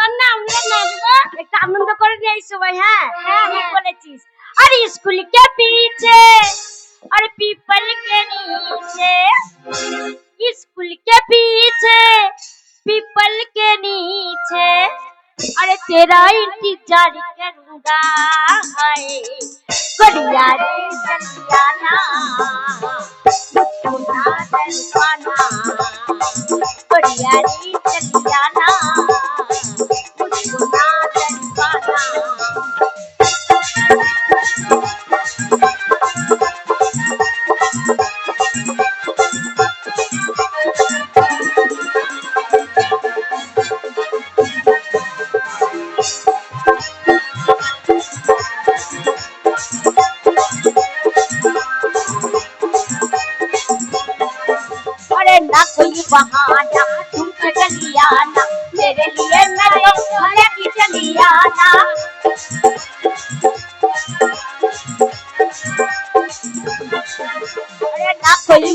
একটু গান কর না আমরা নাচবো একটু আনন্দ করে নিয়ে এই সবাই হ্যাঁ হ্যাঁ ঠিক বলেছিস আর স্কুল के पीछे और पीपल के नीचे स्कूल के पीछे पीपल के नीचे अरे तेरा इंतज़ार कर रहा करिया रे सलियाना मुझको ना करिया रे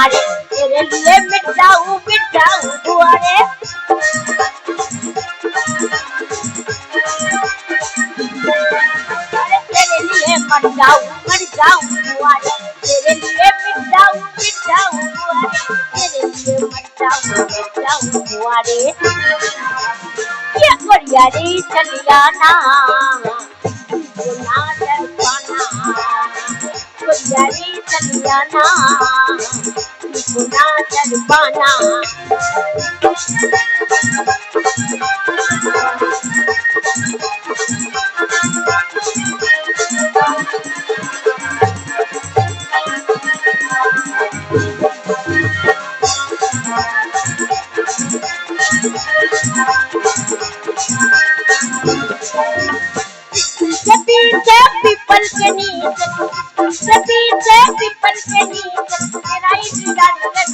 दुआरे, तेरे लिए मिटाऊ मिटाऊ दुआरे। तेरे लिए मर जाऊ मर जाऊ दुआरे, तेरे लिए मिटाऊ मिटाऊ दुआरे। तेरे लिए मर जाऊ मर जाऊ दुआरे। ये बढ़िया रे चलिया ना ना डर पाना। बढ़िया रे चलिया ना गुना दरबाना पीपल के नीचे पीपल के नीचे 一直加你的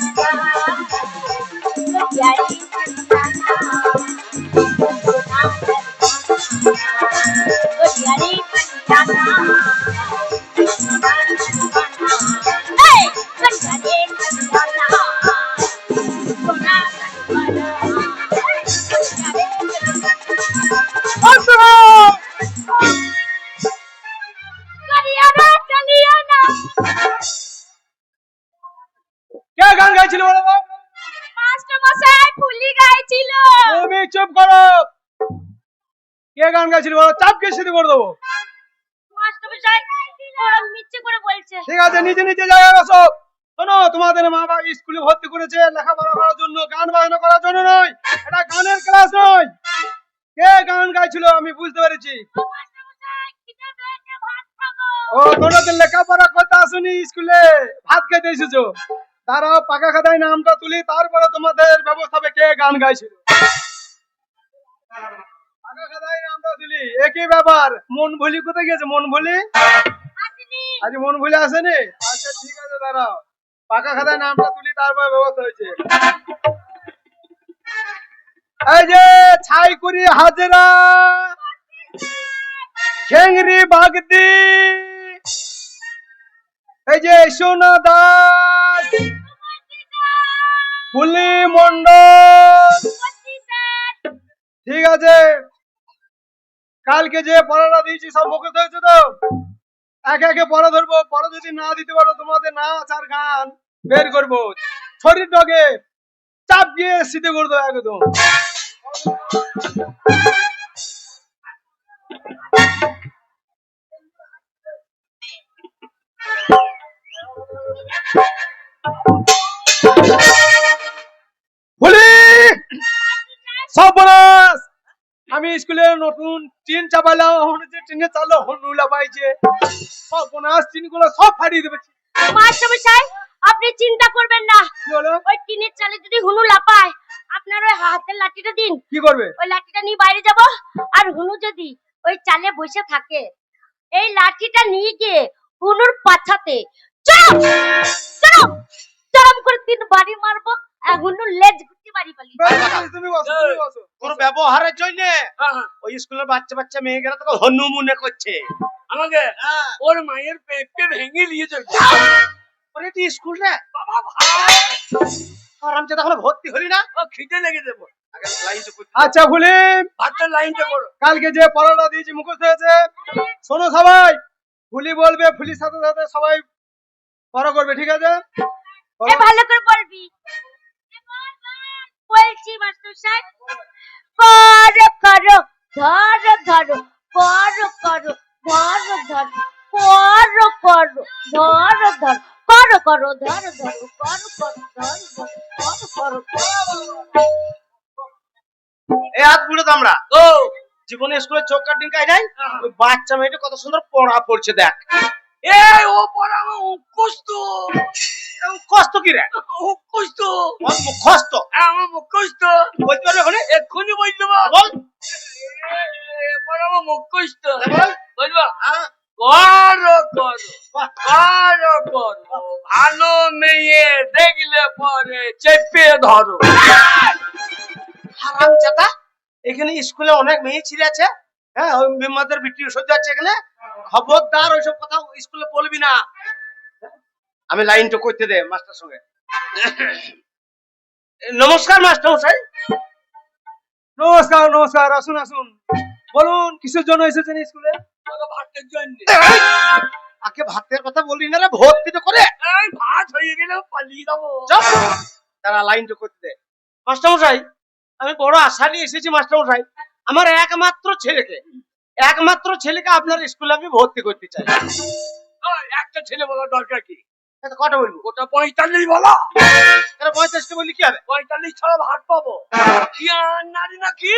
বলো চাপকে করে দেবো ঠিক আছে নিচে নিচে জায়গায় বসো। শোনো তোমাদের মা বাবা স্কুলে ভর্তি করেছে লেখাপড়া করার জন্য গান বাজনা করার জন্য নয় এটা গানের ক্লাস নয়। কে গান গাইছিল আমি বুঝতে পেরেছি। ও তোমাদের লেখাপড়া করতে আসুনি স্কুলে ভাত খেতে এসেছ। তারা পাকা খাতায় নামটা তুলি তারপরে তোমাদের ব্যবস্থা কে গান গাইছিল। একই ব্যাপার। মন ভুলি কোথায় গেছে মন ভুলি? আজ মন ভুলে আসেনি? আচ্ছা ঠিক আছে দাঁড়াও। পাকা খাতায় নামটা তুলি তারপর ব্যবস্থা হয়েছে। এই যে ছাই করি হাজরা খেংরি বাগদি এই যে সোনা দাস ফুলি মন্ডল ঠিক আছে। কালকে যে পড়াটা দিয়েছি, সব মুখস্থ হয়েছে তো? একে একে পড়া ধরবো পড়া যদি না দিতে পারো, তোমাদের নাচ আর গান বের করব। শরীরটাকে চাপ দিয়ে সিধে করে দেবো একদম। বলি সর্বনাশ আমি স্কুলে নতুন টিন চাপালাম এখন যে টিনে চালো হনুলা পাইছে। সর্বনাশ টিনগুলো সব ফাটিয়ে দেবে। মাস্টারমশাই আপনি চিন্তা করবেন না। কি হলো? ওই টিনের চালে যদি হুনু লাপায় আপনার ওই হাতের লাঠিটা দিন। কি করবে? ওই লাঠিটা নিয়ে বাইরে যাব আর হুনু যদি ওই চালে বসে থাকে এই লাঠিটা নিয়ে গিয়ে হুনুর পাছাতে চরম চরম চরম করে তিন বাড়ি মারবো। লেজ গুটি বাড়ি পালি তুমি বসো তুমি বসো। তোর ব্যবহারের জন্য ওই স্কুলের বাচ্চা বাচ্চা মেয়েগুলো তোকে হনু মনে করছে। আমাকে হ্যাঁ। ওর মায়ের ভেঙে নিয়ে চলছে ওরে তুই স্কুল রে বাবা ভাই। আরামচে তখন ভর্তি হলি না? ও খিদে লেগে করতে। আচ্ছা ভুলি। ভাতটা লাইনটা করো। কালকে যে পড়াটা দিয়েছি মুখস্থ হয়েছে। শোনো সবাই ফুলি বলবে ফুলির সাথে সাথে সবাই পড়া করবে ঠিক আছে? ভালো করে বলবি। বলছি মাস্টার সাহেব। করো করো ধরো ধরো করো করো ধরো ধরো করো করো ধরো ধরো করো করো ধরো ধরো করো করো ধরো ধরো করো করো এই হাত বুড়ো ও জীবনে স্কুলে চোখ কাটিং কাই নাই? ওই বাচ্চা মেয়েটা কত সুন্দর পড়া পড়ছে দেখ। এই ও পড়া এরকম কষ্ট কি রে? মুখস্থ। ওর মুখস্থ? আমার মুখস্থ। বলতে পারবে ওখানে এক্ষুনি বল দেবো বল। পড়া মুখস্থ। বলব? হ্যাঁ। করো। করো করো করো। ভালো মেয়ে দেখলে পরে চেপে ধরো। হারাম চাতা এখানে স্কুলে অনেক মেয়ে ছিঁড়ে আছে। হ্যাঁ ওই বিটি সহ্য আছে এখানে? খবরদার ওইসব কথা স্কুলে বলবি না। আমি লাইনটা করতে দে মাস্টার সঙ্গে। নমস্কার মাস্টার মশাই। নমস্কার নমস্কার আসুন আসুন। বলুন কিসের জন্য এসেছেন স্কুলে? ভাতের জন্য। আগে ভাতের কথা বললি না ভর্তি তো করে। ভাত হয়ে গেলে পালিয়ে যাব। তারা লাইনটা করতে দে। মাস্টার মশাই আমি বড় আশা নিয়ে এসেছি মাস্টার মশাই। আমার একমাত্র ছেলেকে একমাত্র ছেলেকে আপনার স্কুলে আমি ভর্তি করতে চাই। একটা ছেলে বলার দরকার কি? কটা বলব? ওটা পঁয়তাল্লিশ বলো। এটা পঁয়তাল্লিশটা বললি কি হবে? পঁয়তাল্লিশ ছাড়া ভাত পাবো। কি নারী না কি?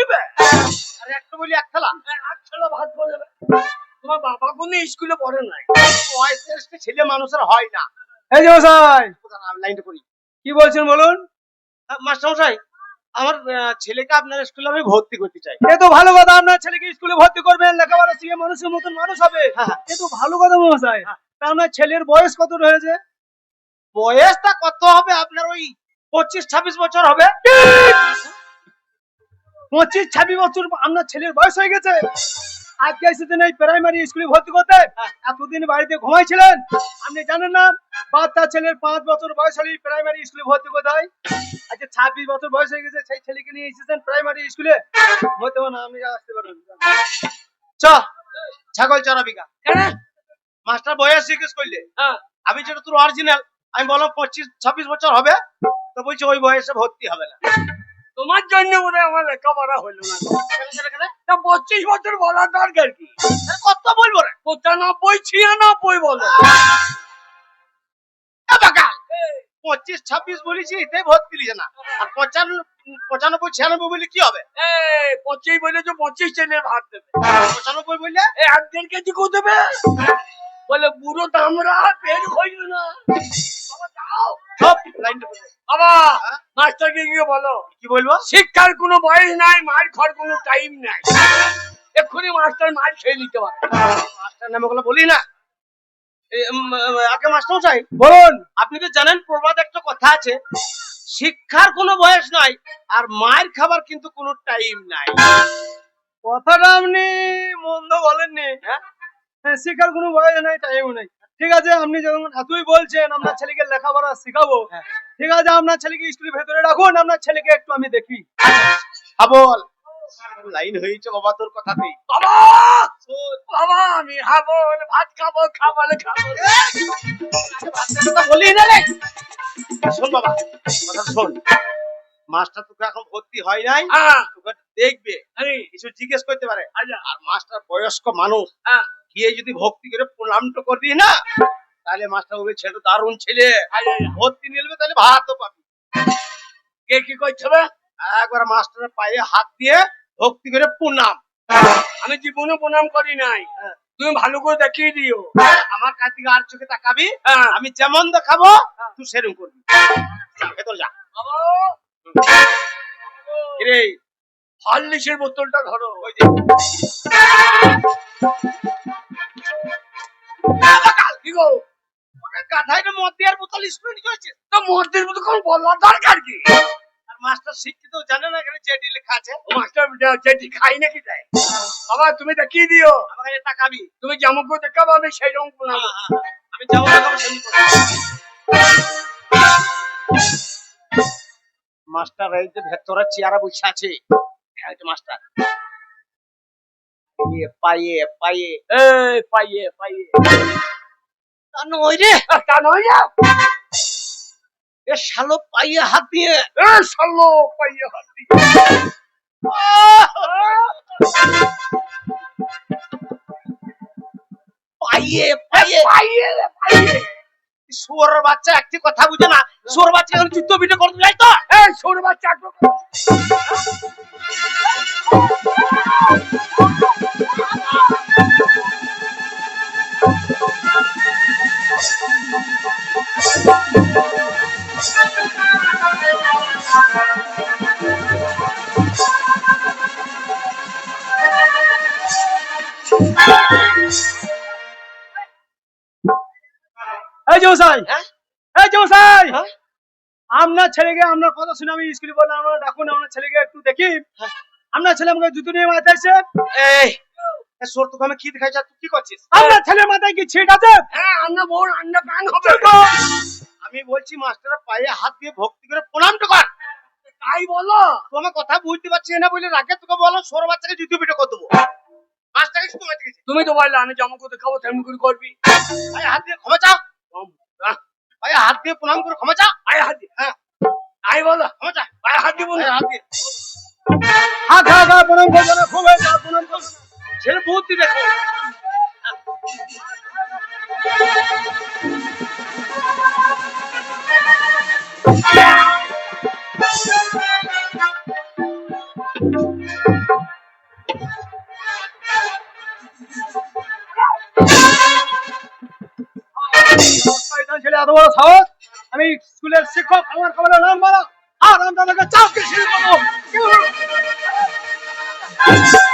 আর একটা বলি এক থালা। এক ছাড়া ভাত পাওয়া যাবে তোমার বাবা কোনো স্কুলে পড়ে নাই। পঁয়তাল্লিশটা ছেলে মানুষের হয় না। এই যে মশাই। লাইনটা করি কি বলছেন বলুন? মাস্টার মশাই আমার ছেলেকে আপনার স্কুলে আমি ভর্তি করতে চাই। এ তো ভালো কথা আপনার ছেলেকে স্কুলে ভর্তি করবেন লেখাপড়া শিখে মানুষের মতন মানুষ হবে। এত এ তো ভালো কথা মহাশয়। তা আপনার ছেলের বয়স কত রয়েছে? বয়সটা কত হবে? আপনার ওই পঁচিশ ছাব্বিশ বছর হবে? পঁচিশ ছাব্বিশ বছর আপনার ছেলের বয়স হয়ে গেছে? আজকে এসেছেন এই প্রাইমারি স্কুলে ভর্তি করতে এতদিন বাড়িতে ঘুমাইছিলেন আপনি জানেন না? বাচ্চা ছেলের পাঁচ বছর বয়স হলেই প্রাইমারি স্কুলে ভর্তি করতে হয়। আজকে ছাব্বিশ বছর বয়স হয়ে গেছে সেই ছেলেকে নিয়ে এসেছেন প্রাইমারি স্কুলে হতে না আপনি আসতে পারবেন। চ ছাগল চড়াবি গা মাস্টার বয়স জিজ্ঞেস করলে হ্যাঁ। আমি যেটা তোর অরিজিনাল আমি বললাম পঁচিশ ছাব্বিশ বছর হবে তো বলছি ওই বয়সে ভর্তি হবে না। তোমার জন্য মনে আমার লেখাপড়া হলো না? তা পঁচিশ বছর বলার দরকার কি? কত বলব রে? পঁচানব্বই ছিয়ানব্বই বলো। পঁচিশ ছাব্বিশ বলেছি এটাই লিছে না। আর পঁচানব্বই পঁচানব্বই ছিয়ানব্বই বলে কি হবে? পঁচিশ বলে তো পঁচিশ ছেলের ভাত দেবে। পঁচানব্বই বললে? এক দেড় কেজি করে দেবে? বলে বুড়ো দামরা পেট হইল না। বাবা যাও। সব লাইনটা বলে। দে। বাবা? মাস্টারকে গিয়ে বলো কি বলব? শিক্ষার কোনো বয়স নাই মার খাওয়ার কোনো টাইম নাই। এক্ষুনি মাস্টার মার খেয়ে নিতে পারে। মাস্টার নামে ওগুলো বলি না। আগে মাস্টার মশাই বলুন। আপনি তো জানেন প্রবাদ একটা কথা আছে শিক্ষার কোনো বয়স নাই আর মায়ের খাবার কিন্তু কোনো টাইম নাই। কথাটা আপনি মন্দ বলেননি হ্যাঁ? হ্যাঁ, শেখার কোনো বয়স নাই টাইমও নেই। ঠিক আছে আপনি যখন এতই বলছেন আপনার ছেলেকে লেখাপড়া শেখাবো হ্যাঁ। ঠিক আছে আপনার ছেলেকে স্কুলের ভেতরে রাখুন আপনার ছেলেকে একটু আমি দেখি। হাবল লাইন হয়েছে বাবা তোর কথাতেই বাবা! বাবা আমি হাবল ভাত খাব খাবল খাব। বলি না রে। শোন বাবা কথা শোন। মাস্টার তোকে এখন ভর্তি হয় নাই হ্যাঁ। তোকে দেখবে। কিছু জিজ্ঞেস করতে পারে। আচ্ছা। আর মাস্টার বয়স্ক মানুষ। হ্যাঁ। গিয়ে যদি ভক্তি করে প্রণাম তো করবি না? তাহলে মাস্টার বলবে ছেলে দারুণ ছেলে। ভর্তি নিলবে তাহলে ভাতও পাবি। কে কি করছে? একবার মাস্টারের পায়ে হাত দিয়ে ভক্তি করে প্রণাম। আমি জীবনে প্রণাম করি নাই। হ্যাঁ। তুমি ভালো করে দেখিয়ে দিও। আমার কাছ থেকে আর চোখে তাকাবি। হ্যাঁ। আমি যেমন দেখাবো তুই সেরকম করবি। ভেতর যা। বাবা। কিরে? বোতলটা ধরো। ওই যে। মাস্টার আমি যেমন দেখাবো সেমনি মাস্টার এই যে ভেতরে চেয়ারে বসে আছে। মাস্টার। এই রে। এ শালো পাইয়ে হাত দিয়ে। এ শালো হাতি পাইয়ে পাইয়ে পাইয়ে পাইয়ে শুয়োরের বাচ্চা একটি কথা বুঝে না। শুয়োর বাচ্চা এখন যুদ্ধ বিটে করতে যাই তো। এই ছোট বাচ্চা এই হ্যাঁ? এই হ্যাঁ? আপনার ছেলেকে আপনার কথা শুনে আমি স্কুলে বললাম আপনারা ডাকুন আপনার ছেলেকে একটু দেখি হ্যাঁ। আপনার ছেলে আমাকে জুতো নিয়ে মাথায় এই এ তোকে আমি কি দেখাইছি আর তুই কি করছিস? আপনার ছেলের মাথায় কি ছিট আছে? হ্যাঁ প্যান হবে আমি বলছি মাস্টারের পায়ে হাত দিয়ে ভক্তি করে প্রণামটা কর। তাই বলো। তোমার কথা বুঝতে পারছি না বলে রাগে তোকে বলো সৌর বাচ্চাকে যুদ্ধ পিঠে করে দেবো। মাস্টারকে শুধু মারতে গেছি তুমি তো বললে আমি যেমন করে দেখাবো তেমন করে করবি। পায়ে হাত দিয়ে ক্ষমা চাও? পায়ে হাত দিয়ে প্রণাম করে ক্ষমা চাও? আয় হাতি হ্যাঁ। তাই বলো। ক্ষমা চা আয় হাতি বলো। হাত দিয়ে। হাত প্রণাম না খুব হাত প্রণাম। ছেলে বুদ্ধি দেখো। ছেলে, এত বড় সাহস? আমি স্কুলের শিক্ষক, আমার খবরের নাম বলো। আর আমি তাদেরকে চাপকে শুরু করব নামা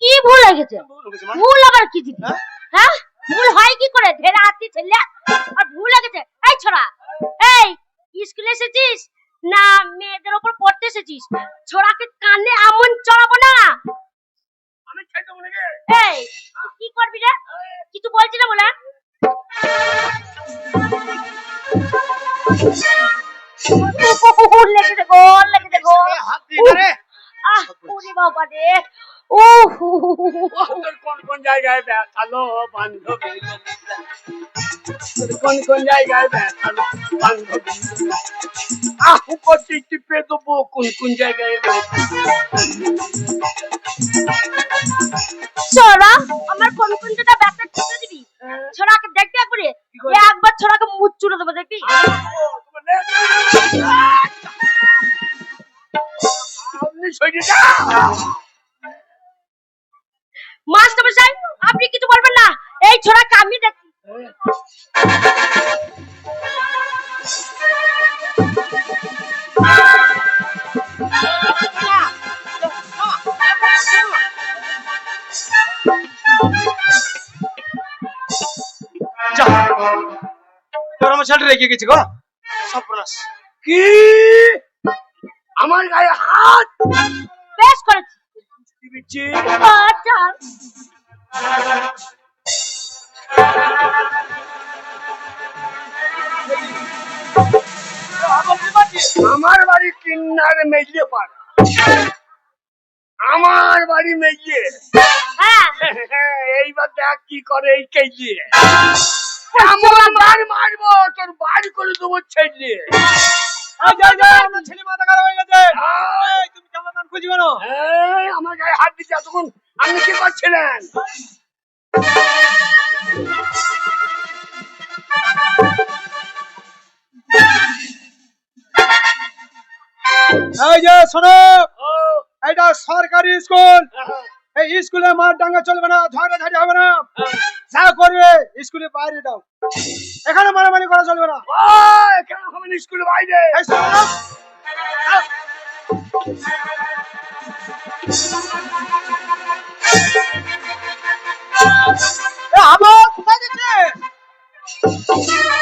কি ভুল হয়ে গেছে? ভুল হয়েছে মা ভুল আবার কি দিবি হ্যাঁ? হ্যাঁ? ভুল হয় কি করে? ধেরা হাতি ছেলে? আর ভুল হয়ে গেছে? এই ছোড়া এই স্কুলে এসেছিস? না মেয়েদের ওপর পড়তে এসেছিস? ছোড়াকে কানে আমন চড়াবো না? মনে এই কি করবি রে? কিছু বলছি না বলে? লেগেছে গো লেগেছে গো। ছেলে হাত দিয়ে ধরে আহ ওরে বাবা রে। ও কোন কোন জায়গায় ব্যথালো বান্ধবী? কোন কোন জায়গায় ব্যথালো বান্ধবী? আহ উপরটি টিপে দেবো কোন কোন জায়গায় ছোড়া আমার কোন কোন জায়গা ব্যথা টিপে দিবি? ছোড়াকে দেখবি একবারে। করে? একবার ছোড়াকে মুখ চুড়ে দেবো দেখবি? তুমি সরে যা আপনি কিছু বলবেন না? এই ছোড়া কামি দেখি। তোর আমার রেখে গেছি গো। সর্বনাশ। কি? আমার গায়ে হাত। বেশ করেছি। দিচ্ছি আচ্ছা। আমার বাড়ি কিন্নার মেজলে পাড়া। আমার বাড়ি মেজলে হ্যাঁ। এইবার দেখ কি করে এই কেজিয়ে এমন মার মারবো তোর বাড়ি করে দেবো ছেলে এই যে, এই যে, আপনার ছেলে মাথা খারাপ হয়ে গেছে এই, তুমি সমাধান খুঁজি কেন এই, আমার গায়ে হাত দিচ্ছে এতক্ষণ আপনি কি করছিলেন এই যে শোনো ও, এটা সরকারি স্কুল। হ্যাঁ, এই স্কুলে মার ডাঙ্গা চলবে না ঝগড়াঝাড়ি হবে না। হ্যাঁ। যা করবে স্কুলে বাইরে দাও। এখানে মারামারি করা চলবে না। ও, কেন হবে না স্কুলের বাইরে। এই শোনো। না। এ, আবার কোথায় যাচ্ছে? চোরা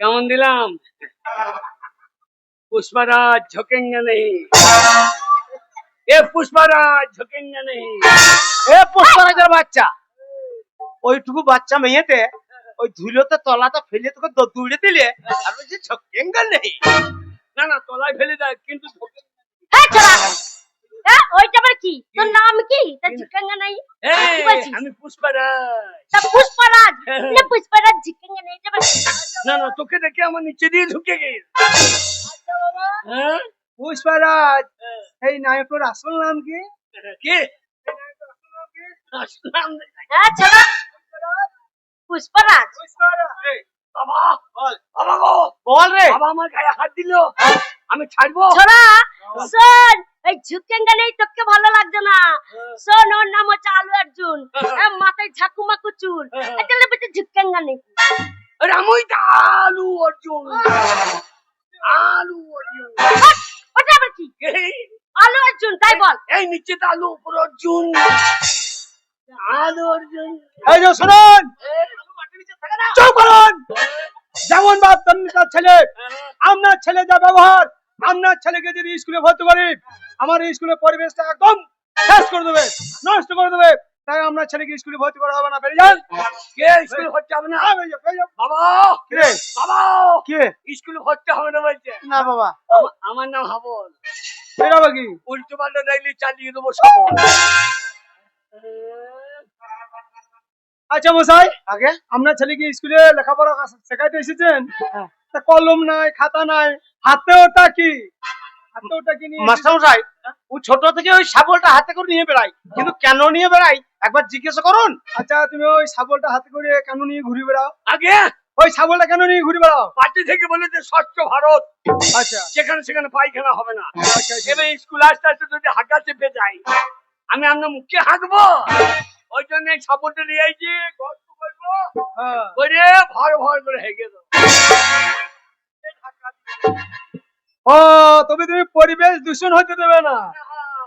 কেমন দিলাম? পুষ্পারাজ ঝোকেঙ্গে নেই। এ পুষ্পারাজ ঝোকেঙ্গে নেই। এ পুষ্পারাজের বাচ্চা। ওইটুকু বাচ্চা মেয়েতে ওই ধুলোতে তলাটা ফেলে তোকে দৌড়ে দিলে আর বলছি ঝোকেঙ্গে নেই। না না তলায় ফেলে দেয় কিন্তু হ্যাঁ হ্যাঁ ওইটা আবার কি তোর নাম কি তোর ঝিকেঙ্গা নাই এই, কি বলছিস? আমি পুষ্পরাজ তা পুষ্পরাজ না পুষ্পরাজ ঝিকেঙ্গা নেই এটা আবার কি? না না তোকে দেখে আমার নিচে দিয়ে ঢুকে গেছে হ্যাঁ? পুষ্পারাজ এই নায়কের আসল নাম কি কি আসলাম রে। হ্যাঁ চোরা পুষ্পরাজ বাবা বল। বাবা গো। বল রে। বাবা আমার গায়ে হাত দিল। আমি ছাড়বো? ছোড়া শোন এই ঝুকেঙ্গা তোকে ভালো লাগছে না। শোন ওর নাম হচ্ছে আলু অর্জুন। মাথায় ঝাকু চুল এটা বেটে ঝুকেঙ্গা নেই। আরে আমি তো আলু অর্জুন। আলু অর্জুন। ওটা আবার কি? আলু অর্জুন তাই বল। এই নিচে তো আলু উপর অর্জুন। আলু অর্জুন। এই যে শুনুন। যেমন বাপ তার ছেলে। আপনার ছেলে যা ব্যবহার আপনার ছেলেকে যদি স্কুলে ভর্তি করি আমার স্কুলের পরিবেশটা একদম শেষ করে দেবে নষ্ট করে দেবে। তাই আপনার ছেলেকে স্কুলে ভর্তি করা হবে না বেরিয়ে যান। কে স্কুলে ভর্তি হবে না। বাবা! কি? বাবা! কে? স্কুলে ভর্তি হবে না বলছে। না বাবা। আমার নাম হাবল। বেরাবে কি? উল্টো পাল্টা দেখলি চালিয়ে দেবো সবল। আচ্ছা মশাই আগে? আপনার ছেলেকে স্কুলে লেখাপড়া শেখাইতে এসেছেন? হ্যাঁ। তা কলম নাই খাতা নাই হাতে ওটা কি? হাতে ওটা কি নিয়ে মাস্টার মশাই ও ছোট থেকে ওই শাবলটা হাতে করে নিয়ে বেড়াই কিন্তু কেন নিয়ে বেড়াই একবার জিজ্ঞেস করুন। আচ্ছা তুমি ওই শাবলটা হাতে করে কেন নিয়ে ঘুরে বেড়াও? আগে? ওই কেন নিয়ে ঘুরে বেড়াও? পার্টি থেকে বলেছে স্বচ্ছ ভারত। আচ্ছা। যেখানে সেখানে পায়খানা হবে না। আচ্ছা, আচ্ছা। এবার স্কুল আসতে আসতে যদি হাঁকা চেপে যাই আমি আপনার মুখে হাঁকবো? ওই জন্য সাপোর্টে নিয়ে আইছি গল্প করব। হ্যাঁ। করে ভর ভর করে হেগে দেবো ও তবে তুমি পরিবেশ দূষণ হতে দেবে না।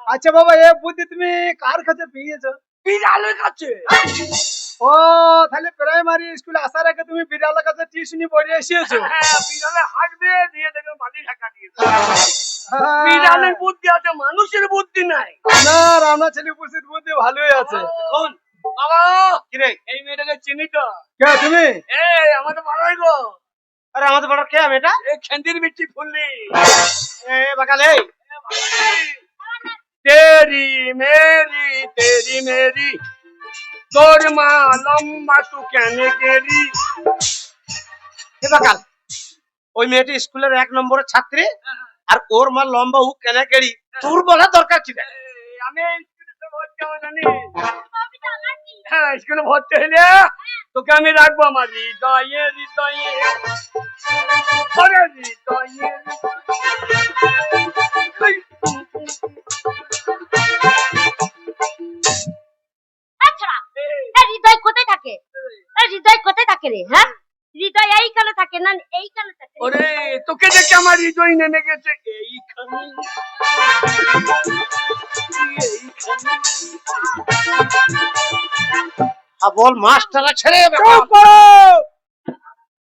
আচ্ছা বাবা এ বুদ্ধি তুমি কার কাছে পেয়েছ? বিড়ালের কাছে। ও তাহলে প্রাইমারি স্কুলে আসার আগে তুমি বিড়ালের কাছে টিউশনি পড়ে এসেছ। হ্যাঁ, বিড়ালে হাঁটবে দিয়ে দেখবে মাটি ঢাকা দিয়ে হ্যাঁ। বিড়ালের বুদ্ধি আছে মানুষের বুদ্ধি নাই। না রানা ছেলে উপস্থিত বুদ্ধি ভালোই আছে। কোন বাবা কিরে? এই মেয়েটাকে চিনি তো। কে তুমি? এই আমাদের পাড়ায় গো। আরে আমাদের পাড়ার কে মেয়েটা? এই খেন্দির মিষ্টি ফুললি এ বাকাল এই তেরি মেরি তেরি মেরি। তোর মা লম্বা তু কেন গেরি এবার ওই মেয়েটি স্কুলের এক নম্বরের ছাত্রী আর ওর মা লম্বা হুক কেন কেড়ি তোর বলা দরকার ছিল। আমি হ্যাঁ স্কুলে ভর্তি হইলে তোকে আমি রাখব আমার হৃদয়ে হৃদয়ে হৃদয়ে। হৃদয় কোথায় থাকে? হৃদয় কোথায় থাকে রে হ্যাঁ? হৃদয় এই কালে থাকে না এই কালে থাকে। ওরে তোকে দেখে আমার হৃদয় নেমে গেছে। এইখানে। এইখানে বল মাস্টাররা ছেড়ে করো!